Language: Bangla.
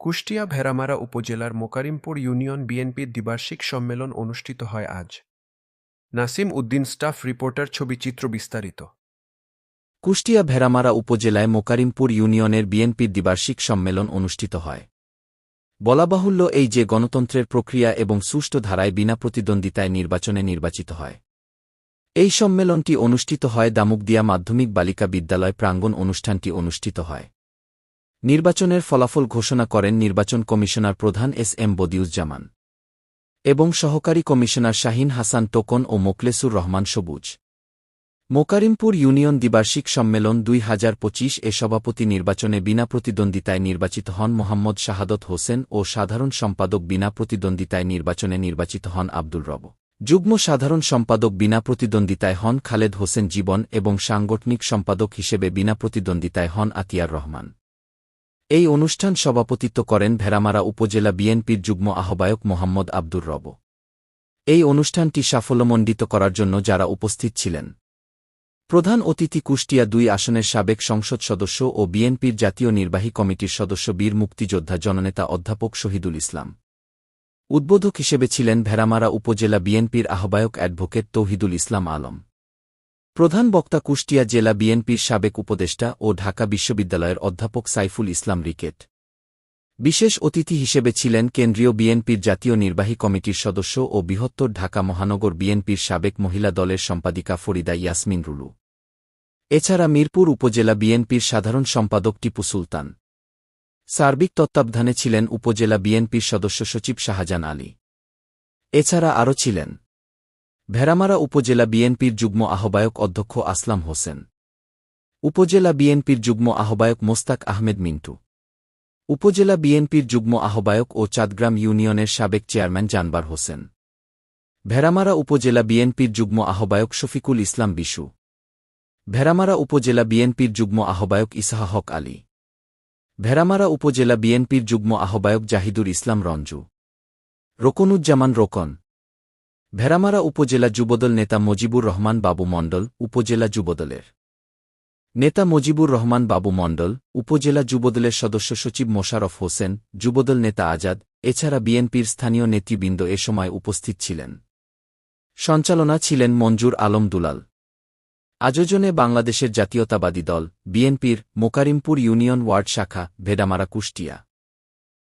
কুষ্টিয়া ভেড়ামারা উপজেলার মোকারিমপুর ইউনিয়ন বিএনপির দ্বিবার্ষিক সম্মেলন অনুষ্ঠিত হয় আজ। নাসিম উদ্দিন স্টাফ রিপোর্টার ছবি চিত্র বিস্তারিত। কুষ্টিয়া ভেড়ামারা উপজেলায় মোকারিমপুর ইউনিয়নের বিএনপির দ্বিবার্ষিক সম্মেলন অনুষ্ঠিত হয়। বলাবাহুল্য এই যে গণতন্ত্রের প্রক্রিয়া এবং সুষ্ঠু ধারায় বিনা প্রতিদ্বন্দ্বিতায় নির্বাচনে নির্বাচিত হয়। এই সম্মেলনটি অনুষ্ঠিত হয় দামুকদিয়া মাধ্যমিক বালিকা বিদ্যালয় প্রাঙ্গণ অনুষ্ঠানটি অনুষ্ঠিত হয়। নির্বাচনের ফলাফল ঘোষণা করেন নির্বাচন কমিশনার প্রধান এস এম বদিউজ্জামান এবং সহকারী কমিশনার শাহিন হাসান টোকন ও মোকলেসুর রহমান সবুজ। মোকারিমপুর ইউনিয়ন দ্বিবার্ষিক সম্মেলন দুই হাজার পঁচিশ এ সভাপতি নির্বাচনে বিনা প্রতিদ্বন্দ্বিতায় নির্বাচিত হন মোহাম্মদ শাহাদত হোসেন ও সাধারণ সম্পাদক বিনা প্রতিদ্বন্দ্বিতায় নির্বাচনে নির্বাচিত হন আব্দুল রব। যুগ্ম সাধারণ সম্পাদক বিনা প্রতিদ্বন্দ্বিতায় হন খালেদ হোসেন জীবন এবং সাংগঠনিক সম্পাদক হিসেবে বিনা প্রতিদ্বন্দ্বিতায় হন আতিয়ার রহমান। এই অনুষ্ঠান সভাপতিত্ব করেন ভেরামারা উপজেলা বিএনপির যুগ্ম আহ্বায়ক মোহাম্মদ আব্দুর রব। এই অনুষ্ঠানটি সাফল্যমণ্ডিত করার জন্য যারা উপস্থিত ছিলেন। প্রধান অতিথি কুষ্টিয়া দুই আসনের সাবেক সংসদ সদস্য ও বিএনপির জাতীয় নির্বাহী কমিটির সদস্য বীর মুক্তিযোদ্ধা জননেতা অধ্যাপক শহীদুল ইসলাম। উদ্বোধক হিসেবে ছিলেন ভেরামারা উপজেলা বিএনপির আহ্বায়ক অ্যাডভোকেট তৌহিদুল ইসলাম আলম। প্রধান বক্তা কুষ্টিয়া জেলা বিএনপির সাবেক উপদেষ্টা ও ঢাকা বিশ্ববিদ্যালয়ের অধ্যাপক সাইফুল ইসলাম রিকেট। বিশেষ অতিথি হিসেবে ছিলেন কেন্দ্রীয় বিএনপির জাতীয় নির্বাহী কমিটির সদস্য ও বৃহত্তর ঢাকা মহানগর বিএনপির সাবেক মহিলা দলের সম্পাদিকা ফরিদা ইয়াসমিন রুলু। এছাড়া মিরপুর উপজেলা বিএনপির সাধারণ সম্পাদক টিপু সুলতান। সার্বিক তত্ত্বাবধানে ছিলেন উপজেলা বিএনপির সদস্য সচিব শাহজান আলী। এছাড়া আরও ছিলেন ভেড়ামারা উপজেলা বিএনপির যুগ্ম আহ্বায়ক অধ্যক্ষ আসলাম হোসেন। উপজেলা বিএনপির যুগ্ম আহ্বায়ক মোস্তাক আহমেদ মিন্টু। উপজেলা বিএনপির যুগ্ম আহ্বায়ক ও চাঁদগ্রাম ইউনিয়নের সাবেক চেয়ারম্যান জানবার হোসেন। ভেড়ামারা উপজেলা বিএনপির যুগ্ম আহ্বায়ক শফিকুল ইসলাম বিশু। ভেড়ামারা উপজেলা বিএনপির যুগ্ম আহ্বায়ক ইসাহা হক আলী। ভেড়ামারা উপজেলা বিএনপির যুগ্ম আহ্বায়ক জাহিদুর ইসলাম রঞ্জু। রোকনুজ্জামান রোকন। ভেড়ামারা উপজেলা যুবদল নেতা মজিবুর রহমান বাবু মণ্ডল, উপজেলা যুবদলের। নেতা মজিবুর রহমান বাবু মণ্ডল, উপজেলা যুবদলের সদস্য সচিব মোশারফ হোসেন, যুবদল নেতা আজাদ, এছাড়া বিএনপির স্থানীয় নেতৃবৃন্দ এ সময় উপস্থিত ছিলেন। সঞ্চালনা ছিলেন মঞ্জুর আলম দুলাল। আয়োজনে বাংলাদেশের জাতীয়তাবাদী দল, বিএনপির মোকারিমপুর ইউনিয়ন ওয়ার্ড শাখা, ভেডামারা কুষ্টিয়া।